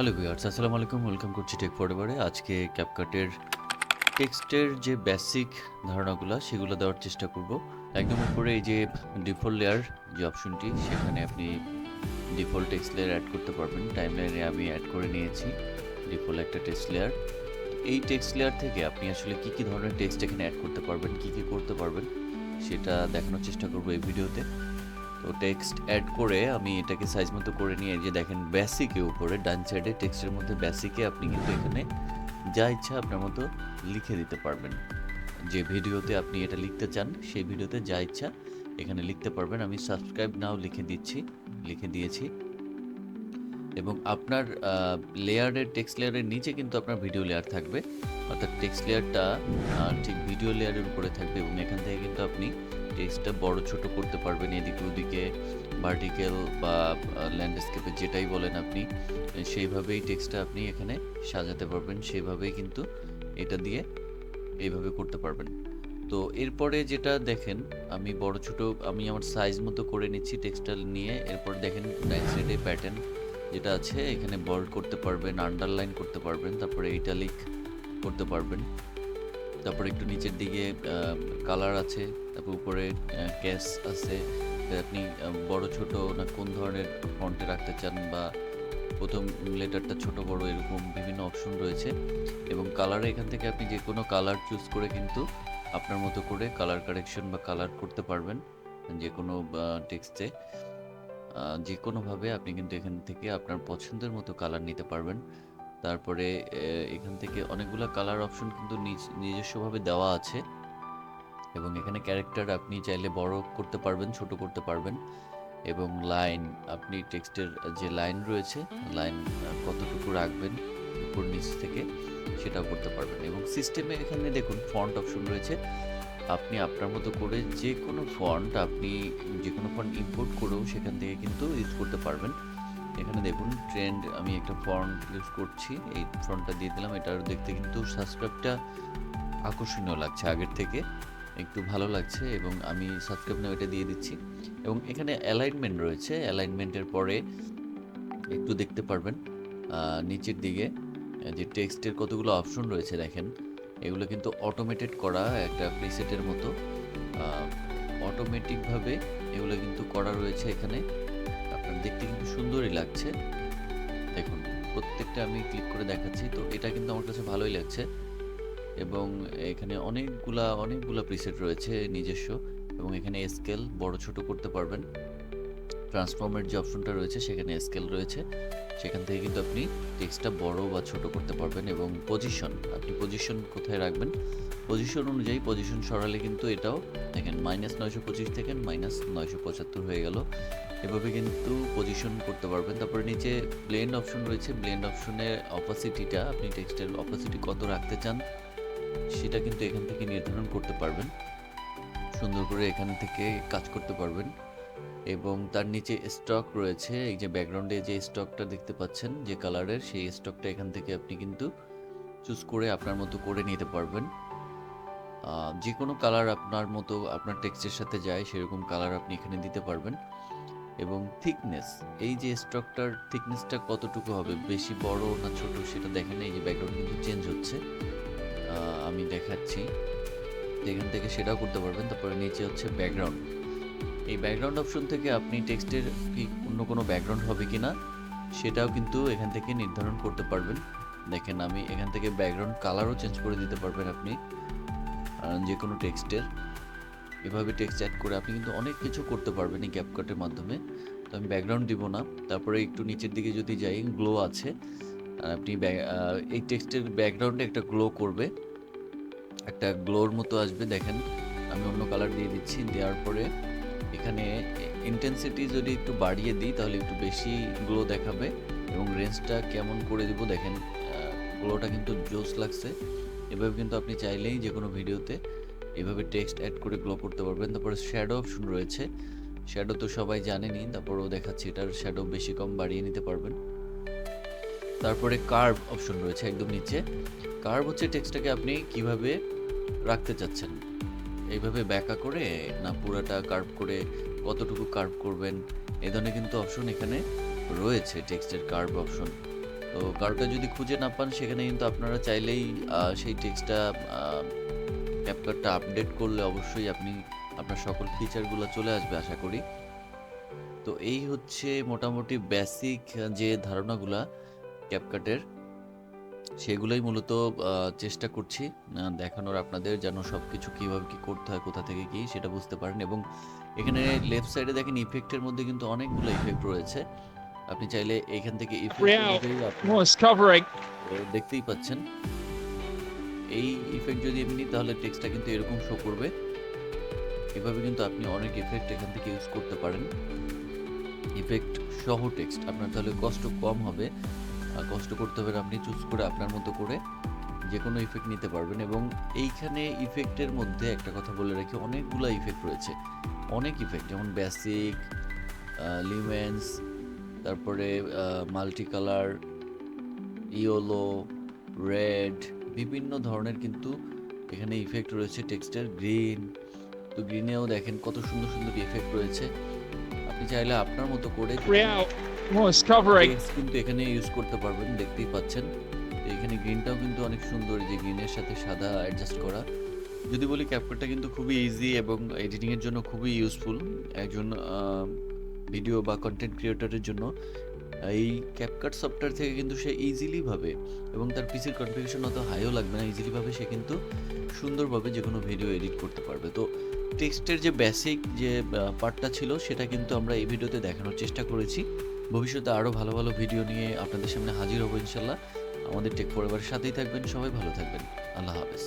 Hello viewers আসসালামু আলাইকুম welcome করছি টেক ফরএভারে আজকে ক্যাপকাটের টেক্সটের যে বেসিক ধারণাগুলো সেগুলো দেওয়ার চেষ্টা করব একদম উপরে এই যে ডিফল্ট লেয়ার যে অপশনটি সেখানে আপনি ডিফল্ট টেক্সট লেয়ার অ্যাড করতে পারবেন টাইম টাইমলাইনে আমি অ্যাড করে নিয়েছি ডিফল্ট একটা টেক্সট লেয়ার এই টেক্সট লেয়ার থেকে আপনি আসলে কি কি ধরনের টেক্সট এখানে অ্যাড করতে পারবেন কি কি করতে পারবেন সেটা দেখানোর চেষ্টা করব এই ভিডিওতে তো টেক্সট অ্যাড করে আমি এটাকে সাইজ মতো করে নিয়ে যে দেখেন বেসিকে উপরে ডান সাইডে টেক্সটের মধ্যে বেসিকে আপনি কিন্তু এখানে যা ইচ্ছা আপনার মতো লিখে দিতে পারবেন। যে ভিডিওতে আপনি এটা লিখতে চান, সেই ভিডিওতে যা ইচ্ছা এখানে লিখতে পারবেন। আমি সাবস্ক্রাইব নাও লিখে দিচ্ছি, লিখে দিয়েছি। এবং আপনার লেয়ারের টেক্সট লেয়ারের নিচে কিন্তু আপনার ভিডিও লেয়ার থাকবে। অর্থাৎ টেক্সট লেয়ারটা ঠিক ভিডিও লেয়ারের উপরে থাকবে এবং এখান থেকে কিন্তু আপনি টেক্সটটা বড় ছোট করতে পারবেন এদিকে ওদিকে ভার্টিক্যাল বা ল্যান্ডস্কেপে যেটাই বলেন আপনি, সেইভাবেই টেক্সটটা আপনি এখানে সাজাতে পারবেন, সেইভাবেই কিন্তু এটা দিয়ে এইভাবে করতে পারবেন। তো এরপরে যেটা দেখেন, আমি বড় ছোট, আমি আমার সাইজ মতো করে নিচ্ছি টেক্সটাইল নিয়ে, এরপর দেখেন ডাইন সাইডে প্যাটার্ন যেটা আছে, এখানে বল্ড করতে পারবেন আন্ডারলাইন করতে পারবেন, তারপরে ইটালিক করতে পারবেন। তারপরে একটু নিচের দিকে কালার আছে তারপর উপরে ক্যাশ আছে আপনি বড়, ছোট না কোন ধরনের ফন্টে রাখতে চান বা প্রথম লেটারটা ছোট, বড় এরকম বিভিন্ন অপশন রয়েছে এবং কালারে এখান থেকে আপনি যে কোনো কালার চুজ করে কিন্তু আপনার মতো করে কালার কারেকশন বা কালার করতে পারবেন যে কোনো টেক্সটে যে কোনোভাবে আপনি কিন্তু এখান থেকে আপনার পছন্দের মতো কালার নিতে পারবেন। তারপরে এখান থেকে অনেকগুলো কালার অপশন কিন্তু নিজ- নিজস্বভাবে দেওয়া আছে। এবং এখানে ক্যারেক্টার আপনি চাইলে বড় করতে পারবেন, ছোট করতে পারবেন এবং লাইন আপনি টেক্সটের যে লাইন রয়েছে লাইন কতটুকু রাখবেন উপর নিচ থেকে সেটাও করতে পারবেন এবং সিস্টেমে এখানে দেখুন ফন্ট অপশন রয়েছে। আপনি আপনার মতো করে যে কোনো ফন্ট আপনি যে কোনো ফন্ট ইম্পোর্ট করেও সেখান থেকে কিন্তু ইউজ করতে পারবেন। এখানে দেখুন ট্রেন্ড আমি একটা ফন্ট ইউজ করছি, এই ফন্টটা দিয়ে দিলাম, এটার দেখতে কিন্তু সাবস্ক্রাইবটা আকর্ষণীয় লাগছে আগের থেকে। একটু ভালো লাগছে এবং আমি সাবস্ক্রাইব নাও এটা দিয়ে দিচ্ছি। এবং এখানে অ্যালাইনমেন্ট রয়েছে। অ্যালাইনমেন্টের পরে একটু দেখতে পারবেন নিচের দিকে যে টেক্সটের কতগুলো অপশন রয়েছে দেখেন। এগুলো কিন্তু অটোমেটেড করা একটা প্রিসেটের মতো। অটোমেটিকভাবে এগুলো কিন্তু করা রয়েছে এখানে। আপনার দেখতে কিন্তু সুন্দরই লাগছে। দেখুন, প্রত্যেকটা আমি ক্লিক করে দেখাচ্ছি। তো এটা কিন্তু আমার কাছে ভালোই লাগছে। এবং এখানে অনেকগুলা অনেকগুলা প্রিসেট রয়েছে নিজস্ব এবং এখানে স্কেল বড় ছোট করতে পারবেন। ট্রান্সফর্মের যে অপশনটা রয়েছে সেখানে স্কেল রয়েছে। সেখান থেকে কিন্তু আপনি টেক্সটটা বড় বা ছোট করতে পারবেন এবং পজিশন আপনি পজিশন কোথায় রাখবেন? পজিশন অনুযায়ী পজিশন সরালে কিন্তু এটাও দেখেন মাইনাস নয়শো পঁচিশ থেকে মাইনাস নয়শো পঁচাত্তর হয়ে গেল। এভাবে কিন্তু পজিশন করতে পারবেন। তারপরে নিচে ব্লেন্ড অপশন রয়েছে। ব্লেন্ড অপশনের অপাসিটিটা আপনি টেক্সটের অপাসিটি কত রাখতে চান? সেটা কিন্তু এখান থেকে নির্ধারণ করতে পারবেন। সুন্দর করে এখান থেকে কাজ করতে পারবেন। এবং তার নিচে স্টক রয়েছে, এই যে ব্যাকগ্রাউন্ডে যে স্টকটা দেখতে পাচ্ছেন, যে কালারের সেই স্টকটা এখান থেকে আপনি কিন্তু চুজ করে আপনার মতো করে নিতে পারবেন। যে কোনো কালার আপনার মতো, আপনার টেক্সটের সাথে যায়, সেরকম কালার আপনি এখানে দিতে পারবেন। এবং থিকনেস এই যে স্টকটার থিকনেসটা কতটুকু হবে, বেশি, বড় না ছোট, সেটা দেখেন, এই যে ব্যাকগ্রাউন্ড কিন্তু চেঞ্জ হচ্ছে। আমি দেখাচ্ছি। এখান থেকে সেটাও করতে পারবেন। তারপরে নিচে হচ্ছে ব্যাকগ্রাউন্ড এই ব্যাকগ্রাউন্ড অপশন থেকে আপনি টেক্সটের কি অন্য কোনো ব্যাকগ্রাউন্ড হবে কি না সেটাও কিন্তু এখান থেকে নির্ধারণ করতে পারবেন। দেখেন আমি এখান থেকে ব্যাকগ্রাউন্ড কালারও চেঞ্জ করে দিতে পারবেন আপনি যে কোনো টেক্সটের। এভাবে টেক্সট অ্যাড করে আপনি কিন্তু অনেক কিছু করতে পারবেন এই ক্যাপকাটের মাধ্যমে। তো আমি ব্যাকগ্রাউন্ড দিব না। তারপরে একটু নিচের দিকে যদি যাই গ্লো আছে। আপনি এই টেক্সটের ব্যাকগ্রাউন্ডে একটা গ্লো করবে। একটা গ্লোর মতো আসবে, দেখেন। আমি অন্য কালার দিয়ে দিচ্ছি, দেওয়ার পরে এখানে ইন্টেন্সিটি যদি একটু বাড়িয়ে দিই, তাহলে একটু বেশি গ্লো দেখাবে এবং রেঞ্জটা কেমন করে দিব, দেখেন গ্লোটা কিন্তু জোস লাগছে। এভাবে কিন্তু আপনি চাইলেই যে কোনো ভিডিওতে এভাবে টেক্সট অ্যাড করে গ্লো করতে পারবেন। তারপরে শ্যাডো অপশন রয়েছে। শ্যাডো তো সবাই জানেনই, তারপরেও দেখাচ্ছি, এটার শ্যাডো বেশি কম বাড়িয়ে নিতে পারবেন। তারপরে কার্ভ অপশন রয়েছে একদম নিচে। কার্ভ হচ্ছে টেক্সটটাকে আপনি কীভাবে রাখতে চাচ্ছেন? এইভাবে ব্যাকা করে না পুরাটা কার্ভ করে কতটুকু কার্ভ করবেন? এ ধরনের কিন্তু অপশন এখানে রয়েছে টেক্সটের কার্ভ অপশন তো কারোটা যদি খুঁজে না পান, সেখানে কিন্তু আপনারা চাইলেই সেই টেক্সটটা ক্যাপকাটটা আপডেট করলে অবশ্যই আপনি আপনার সকল ফিচারগুলো চলে আসবে আশা করি। তো এই হচ্ছে মোটামুটি বেসিক যে ধারণাগুলা ক্যাপকাটের সেগুলোই মূলত চেষ্টা করছি দেখানোর আপনাদের যেন সব কিছু কীভাবে কী করতে হয় কোথা থেকে কী সেটা বুঝতে পারেন। এবং এখানে লেফট সাইডে দেখেন ইফেক্টের মধ্যে কিন্তু অনেকগুলো ইফেক্ট রয়েছে। আপনি চাইলে এখান থেকে. দেখতেই পাচ্ছেন। এই ইফেক্ট যদি আমি নিই তাহলে টেক্সটটা কিন্তু এরকম শো করবে। এভাবে কিন্তু আপনি অনেক ইফেক্ট এখান থেকে ইউজ করতে পারেন। ইফেক্ট সহ টেক্সট আপনার তাহলে কষ্ট কম হবে। কষ্ট করতে হবে আপনি চুজ করে আপনার মতো করে যে কোনো ইফেক্ট নিতে পারবেন এবং এইখানে ইফেক্টের মধ্যে একটা কথা বলে রাখি, অনেকগুলো ইফেক্ট রয়েছে। অনেক ইফেক্ট যেমন বেসিক লিমেন্স তারপরে মাল্টি কালার ইয়োলো রেড বিভিন্ন ধরনের কিন্তু এখানে ইফেক্ট রয়েছে টেক্সটের গ্রিন তো গ্রিনেও দেখেন কত সুন্দর সুন্দর ইফেক্ট রয়েছে। আপনি চাইলে আপনার মতো করে Real. Was কিন্তু এখানে ইউজ করতে পারবেন, দেখতেই পাচ্ছেন। এখানে গ্রিনটাও কিন্তু অনেক সুন্দর যে গ্রিনের সাথে সাদা অ্যাডজাস্ট করা। যদি বলি ক্যাপকাটটা কিন্তু খুবই ইজি এবং এডিটিংয়ের জন্য খুবই ইউজফুল একজন ভিডিও বা কন্টেন্ট ক্রিয়েটরের জন্য। এই ক্যাপকাট সফটওয়্যার থেকে কিন্তু সে ইজিলি ভাবে এবং তার পিসির কনফিগারেশন অত হাইও লাগবে না ইজিলি ভাবে সে কিন্তু সুন্দরভাবে যে কোনো ভিডিও এডিট করতে পারবে। তো টেক্সটের যে বেসিক যে পার্টটা ছিল, সেটা কিন্তু আমরা এই ভিডিওতে দেখানোর চেষ্টা করেছি। ভবিষ্যতে আরও ভালো ভালো ভিডিও নিয়ে আপনাদের সামনে হাজির হব ইনশাল্লাহ। আমাদের টেক পরিবারের সাথেই থাকবেন, সবাই ভালো থাকবেন। আল্লাহ হাফেজ।